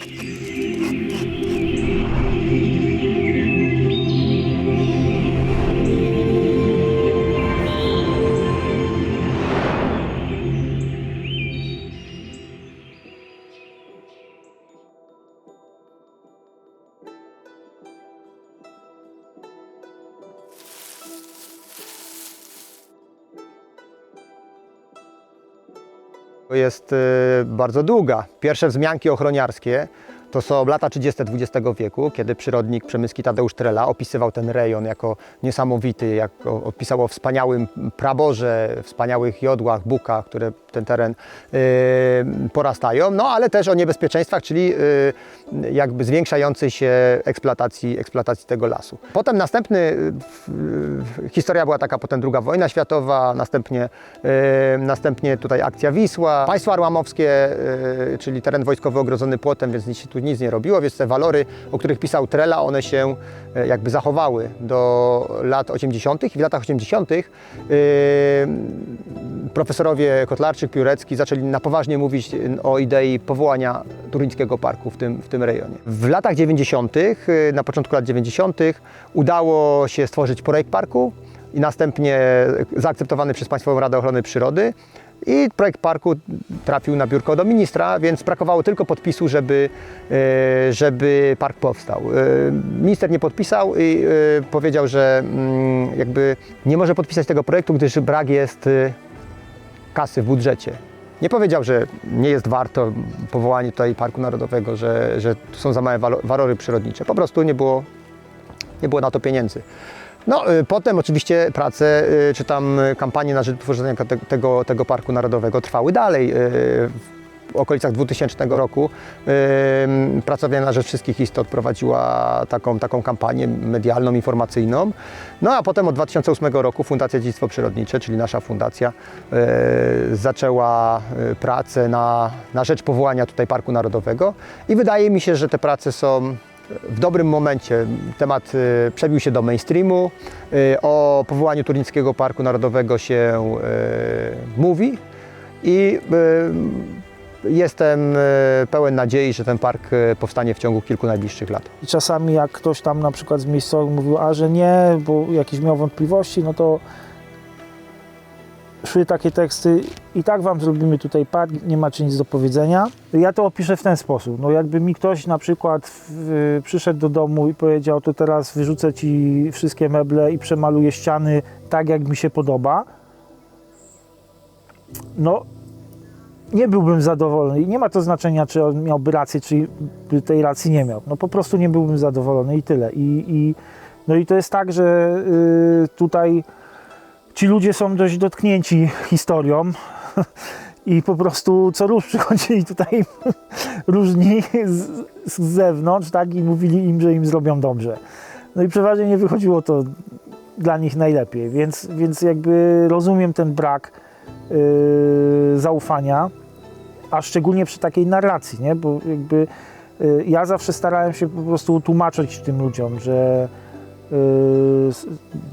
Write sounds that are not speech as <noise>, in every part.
Yeah. Jest y, bardzo długa. Pierwsze wzmianki ochroniarskie to są lata 30. XX wieku, kiedy przyrodnik przemyski Tadeusz Trela opisywał ten rejon jako niesamowity, jak opisał o wspaniałym praborze, wspaniałych jodłach, bukach, które ten teren y, porastają, no ale też o niebezpieczeństwach, czyli y, jakby zwiększającej się eksploatacji, eksploatacji tego lasu. Potem następny, y, y, historia była taka, potem druga wojna światowa, następnie, y, następnie tutaj akcja Wisła, państwo arłamowskie, y, czyli teren wojskowy ogrodzony płotem, więc nic tu nic nie robiło, więc te walory, o których pisał Trela, one się y, jakby zachowały do lat 80. i w latach 80. y, profesorowie Kotlarczyk, Piórecki zaczęli na poważnie mówić o idei powołania Turyńskiego Parku w tym, w tym rejonie. W latach 90., y, na początku lat 90. udało się stworzyć projekt parku i następnie zaakceptowany przez Państwową Radę Ochrony Przyrody. I projekt parku trafił na biurko do ministra, więc brakowało tylko podpisu, żeby, y, żeby park powstał. Y, Minister nie podpisał i y, powiedział, że mm, jakby nie może podpisać tego projektu, gdyż brak jest kasy w budżecie. Nie powiedział, że nie jest warto powołanie tutaj Parku Narodowego, że, że są za małe walo- walory przyrodnicze. Po prostu nie było, nie było na to pieniędzy. No, y, potem oczywiście prace, y, czy tam y, kampanie na rzecz utworzenia te, tego, tego Parku Narodowego trwały dalej. W okolicach 2000 roku Pracownia na Rzecz Wszystkich Istot prowadziła taką, taką kampanię medialną, informacyjną. No a potem od 2008 roku Fundacja Dziedzictwo Przyrodnicze, czyli nasza fundacja, zaczęła pracę na, na rzecz powołania tutaj Parku Narodowego i wydaje mi się, że te prace są w dobrym momencie. Temat y, przebił się do mainstreamu. Y, O powołaniu Turyńskiego Parku Narodowego się y, mówi i jestem pełen nadziei, że ten park powstanie w ciągu kilku najbliższych lat. I czasami jak ktoś tam na przykład z miejscowych mówił, a że nie, bo jakieś miał wątpliwości, no to szły takie teksty i tak wam zrobimy tutaj park, nie macie nic do powiedzenia. Ja to opiszę w ten sposób. No jakby mi ktoś na przykład w, przyszedł do domu i powiedział, to teraz wyrzucę ci wszystkie meble i przemaluję ściany tak, jak mi się podoba. No nie byłbym zadowolony i nie ma to znaczenia, czy on miałby rację, czy tej racji nie miał. No po prostu nie byłbym zadowolony i tyle. I, i, no i to jest tak, że y, tutaj ci ludzie są dość dotknięci historią <laughs> i po prostu co rusz przychodzili tutaj <laughs> różni z, z zewnątrz tak, i mówili im, że im zrobią dobrze. No i przeważnie nie wychodziło to dla nich najlepiej, więc, więc jakby rozumiem ten brak yy, zaufania, a szczególnie przy takiej narracji, nie? bo jakby y, ja zawsze starałem się po prostu tłumaczyć tym ludziom, że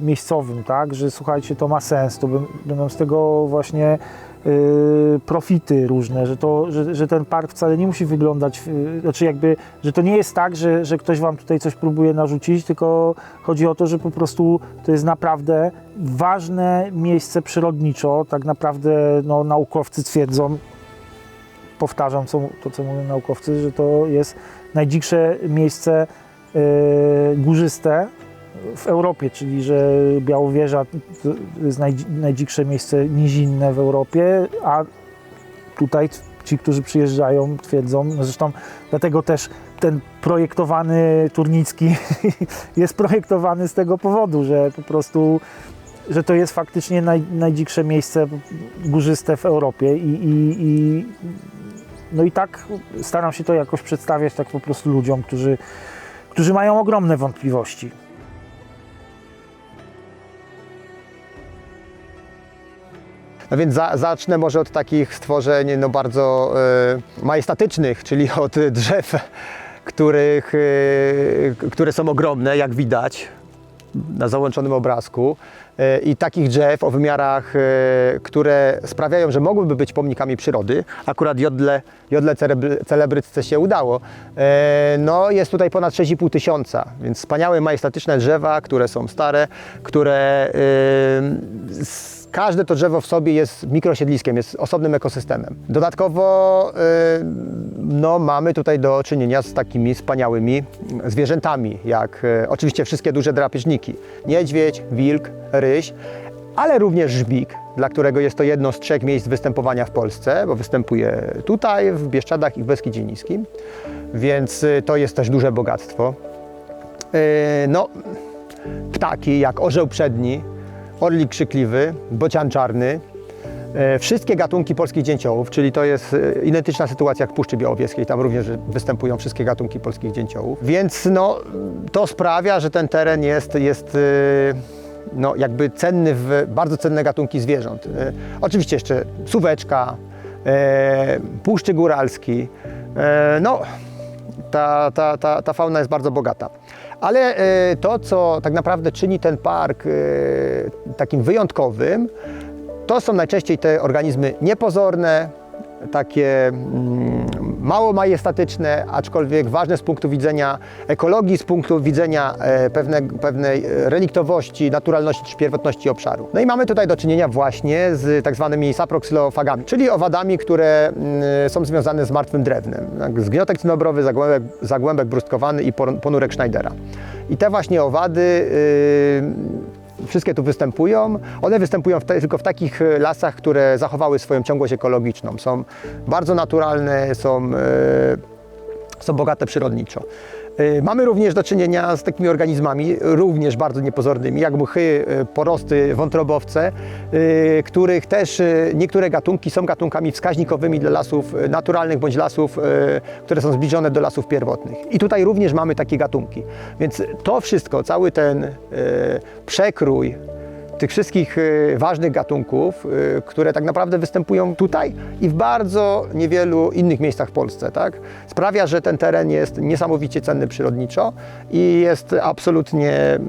miejscowym, tak, że słuchajcie, to ma sens, to bę- będą z tego właśnie y, profity różne, że, to, że, że ten park wcale nie musi wyglądać, y, znaczy jakby, że to nie jest tak, że, że ktoś wam tutaj coś próbuje narzucić, tylko chodzi o to, że po prostu to jest naprawdę ważne miejsce przyrodniczo, tak naprawdę no, naukowcy twierdzą, powtarzam co, to, co mówią naukowcy, że to jest najdziksze miejsce e, górzyste w Europie, czyli że Białowieża to jest najdzi- najdziksze miejsce nizinne w Europie, a tutaj ci, którzy przyjeżdżają, twierdzą, no zresztą dlatego też ten projektowany Turnicki <laughs> jest projektowany z tego powodu, że po prostu że to jest faktycznie naj, najdziksze miejsce górzyste w Europie i, i, i no i tak staram się to jakoś przedstawiać tak po prostu ludziom, którzy, którzy mają ogromne wątpliwości. Więc za, zacznę może od takich stworzeń no bardzo e, majestatycznych, czyli od drzew, których, e, które są ogromne, jak widać. na załączonym obrazku e, i takich drzew o wymiarach, które sprawiają, że mogłyby być pomnikami przyrody, akurat Jodle, Jodle celebry- celebrytce się udało, no jest tutaj ponad 6,5 tysiąca, więc wspaniałe, majestatyczne drzewa, które są stare, które Każde to drzewo w sobie jest mikrosiedliskiem, jest osobnym ekosystemem. Dodatkowo y, no, mamy tutaj do czynienia z takimi wspaniałymi zwierzętami, jak y, oczywiście wszystkie duże drapieżniki. Niedźwiedź, wilk, ryś, ale również żbik, dla którego jest to jedno z trzech miejsc występowania w Polsce, bo występuje tutaj, w Bieszczadach i w Beskidzie Niskim, więc y, to jest też duże bogactwo. No, ptaki jak orzeł przedni, orlik krzykliwy, bocian czarny, e, wszystkie gatunki polskich dzięciołów, czyli to jest e, identyczna sytuacja jak w Puszczy Białowieskiej, tam również występują wszystkie gatunki polskich dzięciołów. Więc no, to sprawia, że ten teren jest, jest e, no, jakby cenny w bardzo cenne gatunki zwierząt. Oczywiście jeszcze suweczka, puszczy góralski, no, ta, ta, ta, ta fauna jest bardzo bogata. Ale e, to, co tak naprawdę czyni ten park e, takim wyjątkowym, to są najczęściej te organizmy niepozorne, takie mm, mało majestatyczne, aczkolwiek ważne z punktu widzenia ekologii, z punktu widzenia e, pewne, pewnej reliktowości, naturalności czy pierwotności obszaru. No i mamy tutaj do czynienia właśnie z tak zwanymi saproxylofagami, czyli owadami, które mm, są związane z martwym drewnem. Jak Zgniotek cynobrowy, zagłębek, zagłębek brustkowany i ponurek Schneidera. I te właśnie owady y, Wszystkie tu występują. One występują w te, tylko w takich e, lasach, które zachowały swoją ciągłość ekologiczną. Są bardzo naturalne, są, e, są bogate przyrodniczo. E, Mamy również do czynienia z takimi organizmami, również bardzo niepozornymi, jak mchy, e, porosty, wątrobowce, e, których też niektóre gatunki są gatunkami wskaźnikowymi dla lasów naturalnych bądź lasów, które są zbliżone do lasów pierwotnych. I tutaj również mamy takie gatunki. Więc to wszystko, cały ten przekrój tych wszystkich e, ważnych gatunków, e, które tak naprawdę występują tutaj i w bardzo niewielu innych miejscach w Polsce, tak? sprawia, że ten teren jest niesamowicie cenny przyrodniczo i jest absolutnie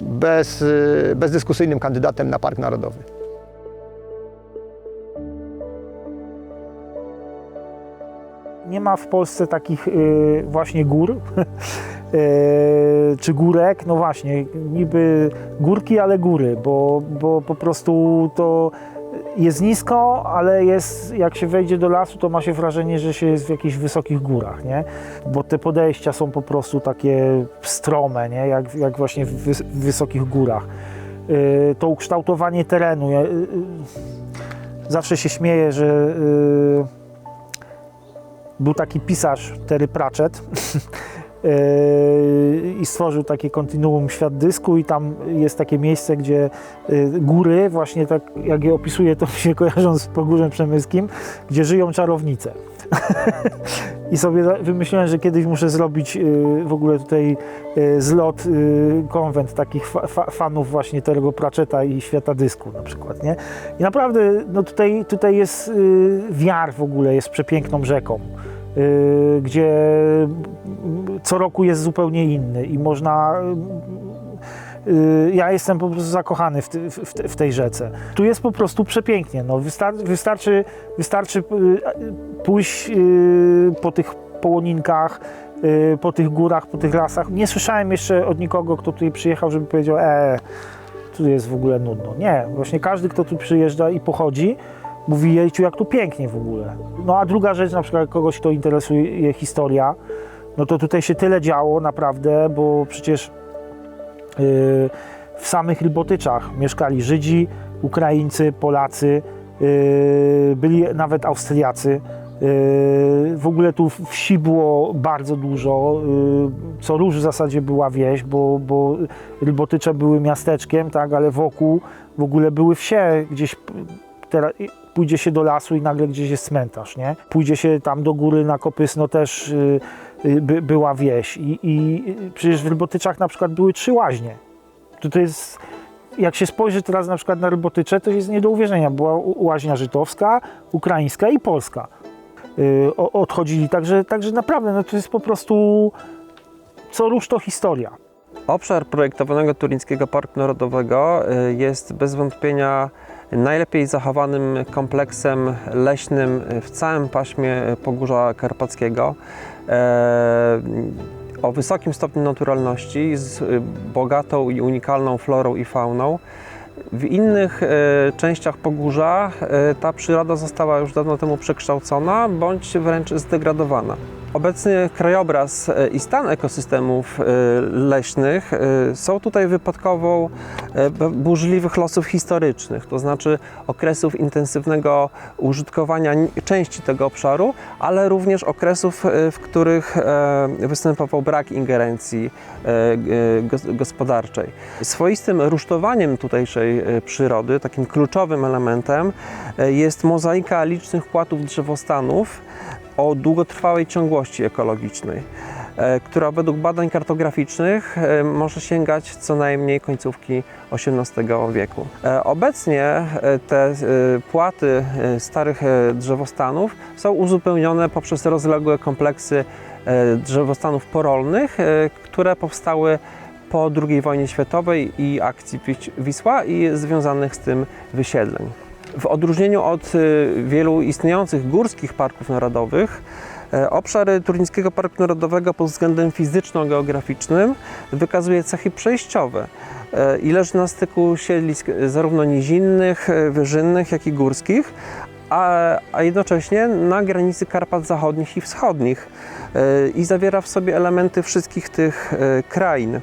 bez, e, bezdyskusyjnym kandydatem na Park Narodowy. Nie ma w Polsce takich y, właśnie gór <laughs> y, czy górek. No właśnie, niby górki, ale góry, bo, bo po prostu to jest nisko, ale jest, jak się wejdzie do lasu, to ma się wrażenie, że się jest w jakichś wysokich górach, nie? Bo te podejścia są po prostu takie strome, nie? Jak, jak właśnie w, wys- w wysokich górach. Y, to ukształtowanie terenu. Ja, y, y, zawsze się śmieję, że y, był taki pisarz Terry Pratchett yy, <laughs> i stworzył takie kontinuum świat dysku i tam jest takie miejsce, gdzie yy, góry, właśnie tak jak je opisuje, to mi się kojarzą z Pogórzem Przemyskim, gdzie żyją czarownice. I sobie wymyśliłem, że kiedyś muszę zrobić yy, w ogóle tutaj yy, zlot, yy, konwent takich fa fa fanów właśnie Terry'ego Pratchetta i świata dysku na przykład, nie? I naprawdę no tutaj, tutaj jest wiar w ogóle, jest przepiękną rzeką, gdzie co roku jest zupełnie inny i można ja jestem po prostu zakochany w, ty, w, te- w tej rzece. Tu jest po prostu przepięknie. No, wystar wystarczy wystarczy yy, pójść yy, po tych połoninkach, po tych górach, po tych lasach. Nie słyszałem jeszcze od nikogo, kto tutaj przyjechał, żeby powiedział, e, tu jest w ogóle nudno. Nie, właśnie każdy, kto tu przyjeżdża i pochodzi, mówi, jejciu, jak tu pięknie w ogóle. No a druga rzecz, na przykład kogoś, kto interesuje historia, no to tutaj się tyle działo naprawdę, bo przecież w samych Lbotyczach mieszkali Żydzi, Ukraińcy, Polacy, yy, byli nawet Austriacy. Yy, W ogóle tu wsi było bardzo dużo, yy, co róż w zasadzie była wieś, bo, bo były miasteczkiem, tak, ale wokół w ogóle były wsie, gdzieś teraz pójdzie się do lasu i nagle gdzieś jest cmentarz, nie? Pójdzie się tam do góry na Kopysno też yy, yy, by, była wieś i, i przecież w Lbotyczach na przykład były trzy łaźnie. To, to jest, jak się spojrzy teraz na przykład na Rybotycze, to jest nie do uwierzenia. Była łaźnia żydowska, ukraińska i polska. O- odchodzili, także, także naprawdę no to jest po prostu co rusz to historia. Obszar projektowanego Turyńskiego Parku Narodowego y, jest bez wątpienia najlepiej zachowanym kompleksem leśnym w całym paśmie Pogórza Karpackiego. E, O wysokim stopniu naturalności, z y, bogatą i unikalną florą i fauną. W innych e, częściach Pogórza e, ta przyroda została już dawno temu przekształcona bądź wręcz zdegradowana. Obecny krajobraz e, i stan ekosystemów e, leśnych e, są tutaj wypadkową burzliwych losów historycznych, to znaczy okresów intensywnego użytkowania ni- części tego obszaru, ale również okresów, w których występował brak ingerencji gospodarczej. Swoistym rusztowaniem tutejszej przyrody, takim kluczowym elementem jest mozaika licznych płatów drzewostanów o długotrwałej ciągłości ekologicznej, e, która według badań kartograficznych e, może sięgać co najmniej końcówki XVIII wieku. E, Obecnie te płaty starych drzewostanów są uzupełnione poprzez rozległe kompleksy drzewostanów porolnych, które powstały po II wojnie światowej i akcji Wisła i związanych z tym wysiedleń. W odróżnieniu od y, wielu istniejących górskich parków narodowych, e, obszar Turyńskiego Parku Narodowego pod względem fizyczno-geograficznym wykazuje cechy przejściowe e, i leży na styku siedlisk zarówno nizinnych, e, wyżynnych, jak i górskich, a, a jednocześnie na granicy Karpat Zachodnich i Wschodnich i zawiera w sobie elementy wszystkich tych krain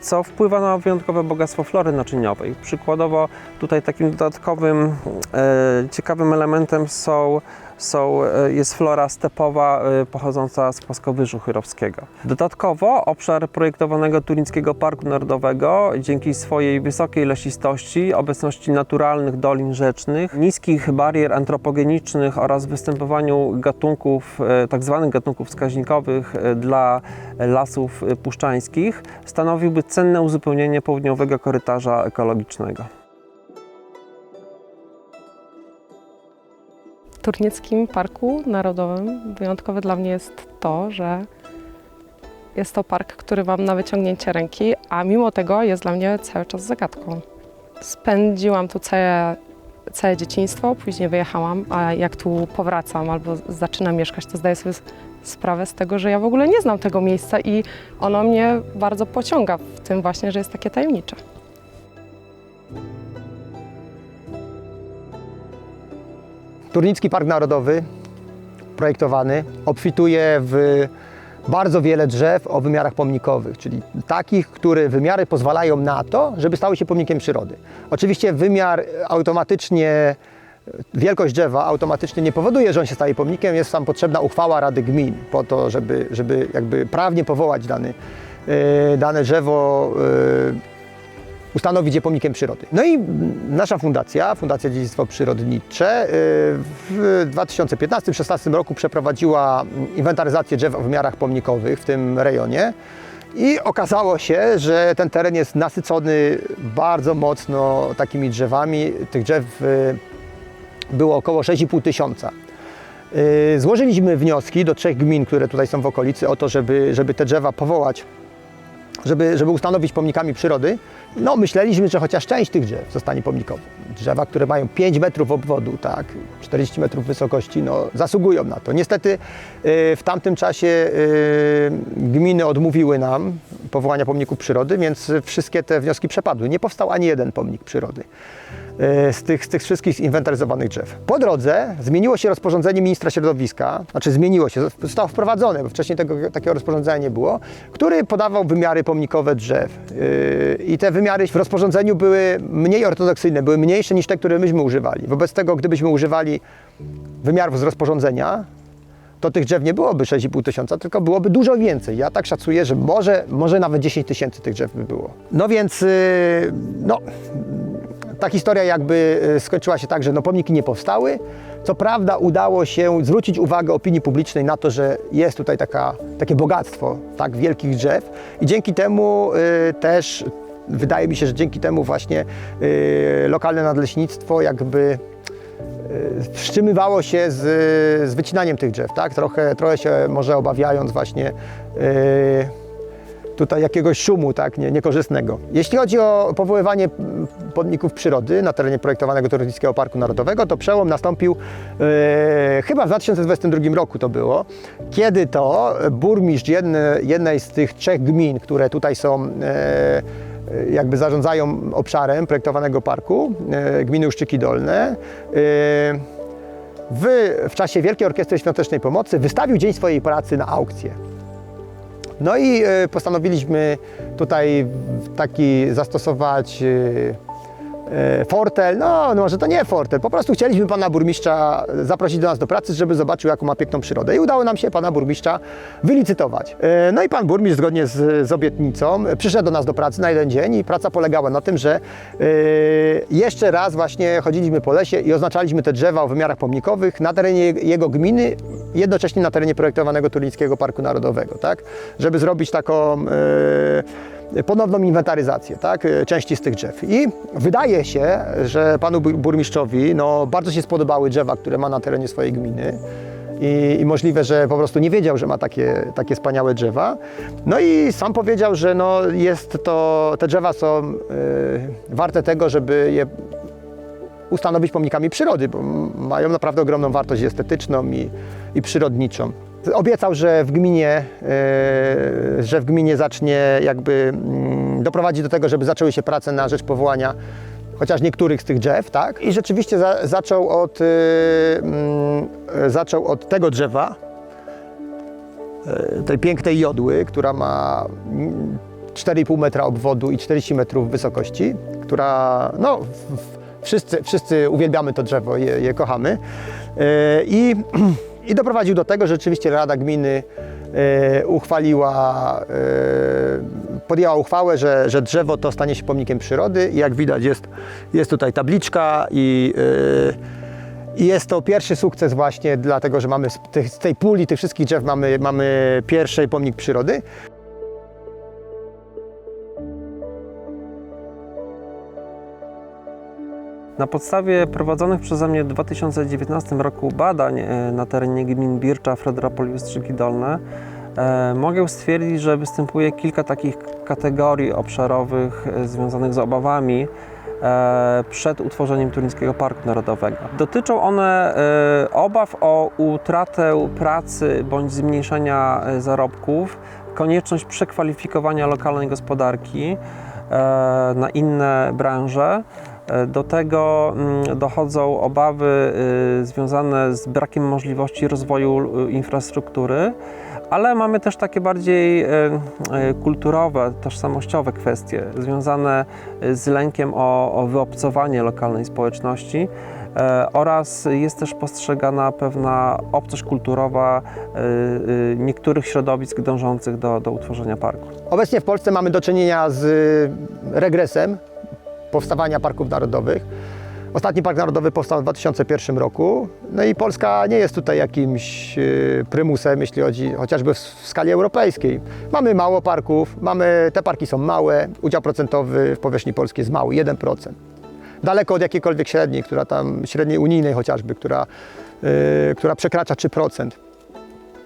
co wpływa na wyjątkowe bogactwo flory naczyniowej. Przykładowo tutaj takim dodatkowym e, ciekawym elementem są, są, e, jest flora stepowa e, pochodząca z płaskowyżu chyrowskiego. Dodatkowo obszar projektowanego Turyńskiego Parku Narodowego dzięki swojej wysokiej lesistości, obecności naturalnych dolin rzecznych, niskich barier antropogenicznych oraz występowaniu gatunków, e, tak zwanych gatunków wskaźnikowych dla lasów puszczańskich stanowiłby cenne uzupełnienie południowego korytarza ekologicznego. Turnieckim Parku Narodowym wyjątkowe dla mnie jest to, że jest to park, który mam na wyciągnięcie ręki, a mimo tego jest dla mnie cały czas zagadką. Spędziłam tu całe, całe dzieciństwo, później wyjechałam, a jak tu powracam albo zaczynam mieszkać, to zdaję sobie sprawę z tego, że ja w ogóle nie znam tego miejsca i ono mnie bardzo pociąga w tym właśnie, że jest takie tajemnicze. Turnicki Park Narodowy, projektowany, obfituje w bardzo wiele drzew o wymiarach pomnikowych, czyli takich, które wymiary pozwalają na to, żeby stały się pomnikiem przyrody. Oczywiście wymiar automatycznie, wielkość drzewa automatycznie nie powoduje, że on się staje pomnikiem, jest tam potrzebna uchwała Rady Gmin po to, żeby, żeby jakby prawnie powołać dany, e, dane drzewo e, ustanowić je pomnikiem przyrody. No i nasza fundacja, Fundacja Dziedzictwo Przyrodnicze, y, w 2015-2016 roku przeprowadziła inwentaryzację drzew o wymiarach pomnikowych w tym rejonie. I okazało się, że ten teren jest nasycony bardzo mocno takimi drzewami. Tych drzew y, było około 6,5 tysiąca. Y, Złożyliśmy wnioski do trzech gmin, które tutaj są w okolicy, o to, żeby, żeby te drzewa powołać żeby, żeby ustanowić pomnikami przyrody, no myśleliśmy, że chociaż część tych drzew zostanie pomnikowa. Drzewa, które mają 5 metrów obwodu, tak, 40 metrów wysokości, no zasługują na to. Niestety y, w tamtym czasie y, gminy odmówiły nam powołania pomników przyrody, więc wszystkie te wnioski przepadły. Nie powstał ani jeden pomnik przyrody y, z tych, z tych wszystkich zinwentaryzowanych drzew. Po drodze zmieniło się rozporządzenie ministra środowiska, znaczy zmieniło się, zostało wprowadzone, bo wcześniej tego, takiego rozporządzenia nie było, który podawał wymiary pomnikowe drzew. I te wymiary w rozporządzeniu były mniej ortodoksyjne, były mniejsze niż te, które myśmy używali. Wobec tego, gdybyśmy używali wymiarów z rozporządzenia, to tych drzew nie byłoby 6,5 tysiąca, tylko byłoby dużo więcej. Ja tak szacuję, że może, może nawet 10 tysięcy tych drzew by było. No więc, yy, no, ta historia jakby y, skończyła się tak, że no, pomniki nie powstały. Co prawda udało się zwrócić uwagę opinii publicznej na to, że jest tutaj taka, takie bogactwo tak wielkich drzew i dzięki temu y, też wydaje mi się, że dzięki temu właśnie y, lokalne nadleśnictwo jakby y, wstrzymywało się z, z wycinaniem tych drzew, tak? Trochę, trochę się może obawiając właśnie y, tutaj jakiegoś szumu tak, nie, niekorzystnego. Jeśli chodzi o powoływanie pomników przyrody na terenie projektowanego Turyńskiego Parku Narodowego, to przełom nastąpił e, chyba w 2022 roku to było, kiedy to burmistrz jedne, jednej z tych trzech gmin, które tutaj są e, jakby zarządzają obszarem projektowanego parku, e, gminy Uszczyki Dolne, e, w, w czasie Wielkiej Orkiestry Świątecznej Pomocy wystawił dzień swojej pracy na aukcję. No i e, postanowiliśmy tutaj taki zastosować e, e, fortel. No, no może to nie fortel, po prostu chcieliśmy pana burmistrza zaprosić do nas do pracy, żeby zobaczył, jaką ma piękną przyrodę. I udało nam się pana burmistrza wylicytować. E, No i pan burmistrz zgodnie z, z obietnicą e, przyszedł do nas do pracy na jeden dzień i praca polegała na tym, że e, jeszcze raz właśnie chodziliśmy po lesie i oznaczaliśmy te drzewa o wymiarach pomnikowych na terenie jego gminy, jednocześnie na terenie projektowanego Tulińskiego Parku Narodowego, tak? Żeby zrobić taką e, ponowną inwentaryzację tak? e, części z tych drzew. I wydaje się, że panu bur- burmistrzowi no, bardzo się spodobały drzewa, które ma na terenie swojej gminy. I, I możliwe, że po prostu nie wiedział, że ma takie, takie wspaniałe drzewa. No i sam powiedział, że no jest to, te drzewa są e, warte tego, żeby je ustanowić pomnikami przyrody, bo mają naprawdę ogromną wartość estetyczną i, i przyrodniczą. Obiecał, że w gminie, e, że w gminie zacznie jakby mm, doprowadzi do tego, żeby zaczęły się prace na rzecz powołania chociaż niektórych z tych drzew, tak? I rzeczywiście za, zaczął, od, e, mm, zaczął od tego drzewa, e, tej pięknej jodły, która ma mm, 4,5 metra obwodu i 40 metrów wysokości, która, no, wszyscy, wszyscy uwielbiamy to drzewo, je, je kochamy. I, <clears throat> I doprowadził do tego, że rzeczywiście Rada Gminy e, uchwaliła, e, podjęła uchwałę, że, że drzewo to stanie się pomnikiem przyrody i jak widać jest, jest tutaj tabliczka i e, i jest to pierwszy sukces właśnie dlatego, że mamy z, tej puli tych wszystkich drzew mamy, mamy pierwszy pomnik przyrody. Na podstawie prowadzonych przeze mnie w 2019 roku badań e, na terenie gmin Bircza, Fredropol i Ustrzyki Dolne e, mogę stwierdzić, że występuje kilka takich kategorii obszarowych e, związanych z obawami przed utworzeniem Turyńskiego Parku Narodowego. Dotyczą one obaw o utratę pracy bądź zmniejszenia zarobków, konieczność przekwalifikowania lokalnej gospodarki na inne branże. E, Do tego mm, dochodzą obawy y, związane z brakiem możliwości rozwoju y, infrastruktury, ale mamy też takie bardziej y, kulturowe, tożsamościowe kwestie związane z lękiem o, o wyobcowanie lokalnej społeczności. Oraz jest też postrzegana pewna obcość kulturowa niektórych środowisk dążących do, do utworzenia parku. Obecnie w Polsce mamy do czynienia z regresem powstawania parków narodowych. Ostatni park narodowy powstał w 2001 roku. No i Polska nie jest tutaj jakimś e, prymusem, jeśli chodzi chociażby w, skali europejskiej. Mamy mało parków, mamy, te parki są małe, udział procentowy w powierzchni Polski jest mały, 1%. Daleko od jakiejkolwiek średniej, która tam, średniej unijnej chociażby, która, e, która przekracza 3%.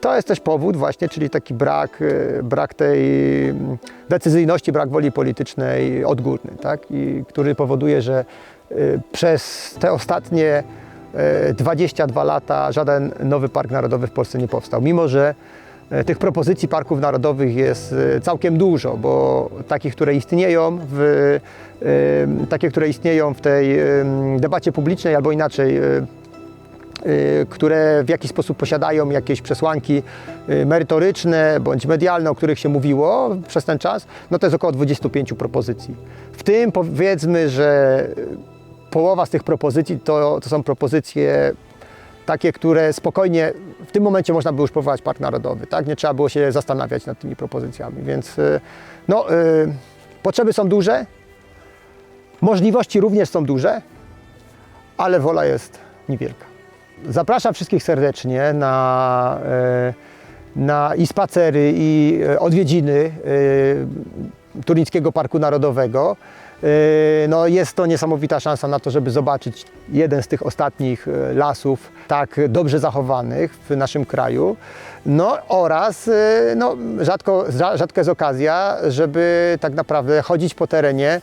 To jest też powód właśnie, czyli taki brak, e, brak tej mm, decyzyjności, brak woli politycznej odgórnej, tak? I który powoduje, że e, przez te ostatnie e, 22 lata żaden nowy park narodowy w Polsce nie powstał, mimo że e, tych propozycji parków narodowych jest e, całkiem dużo, bo takich, które istnieją w, e, takie, które istnieją w tej e, debacie publicznej albo inaczej e, które w jakiś sposób posiadają jakieś przesłanki y, merytoryczne bądź medialne, o których się mówiło przez ten czas, no to jest około 25 propozycji. W tym powiedzmy, że połowa z tych propozycji to, to są propozycje takie, które spokojnie w tym momencie można było już powołać Park Narodowy, tak? Nie trzeba było się zastanawiać nad tymi propozycjami, więc y, no, y, potrzeby są duże, możliwości również są duże, ale wola jest niewielka. Zapraszam wszystkich serdecznie na, e, na i spacery, i e, odwiedziny e, Turyńskiego Parku Narodowego. No jest to niesamowita szansa na to, żeby zobaczyć jeden z tych ostatnich lasów tak dobrze zachowanych w naszym kraju. No oraz no, rzadko, rza- rzadka jest okazja, żeby tak naprawdę chodzić po terenie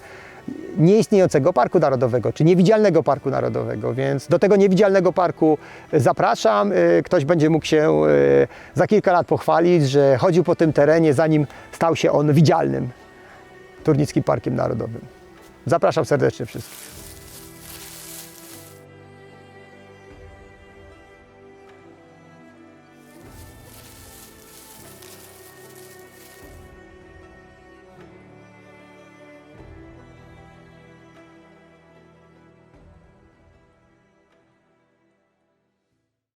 nieistniejącego parku narodowego, czy niewidzialnego parku narodowego, więc do tego niewidzialnego parku zapraszam. Y, Ktoś będzie mógł się y, za kilka lat pochwalić, że chodził po tym terenie, zanim stał się on widzialnym Turnickim Parkiem Narodowym. Zapraszam serdecznie wszystkich.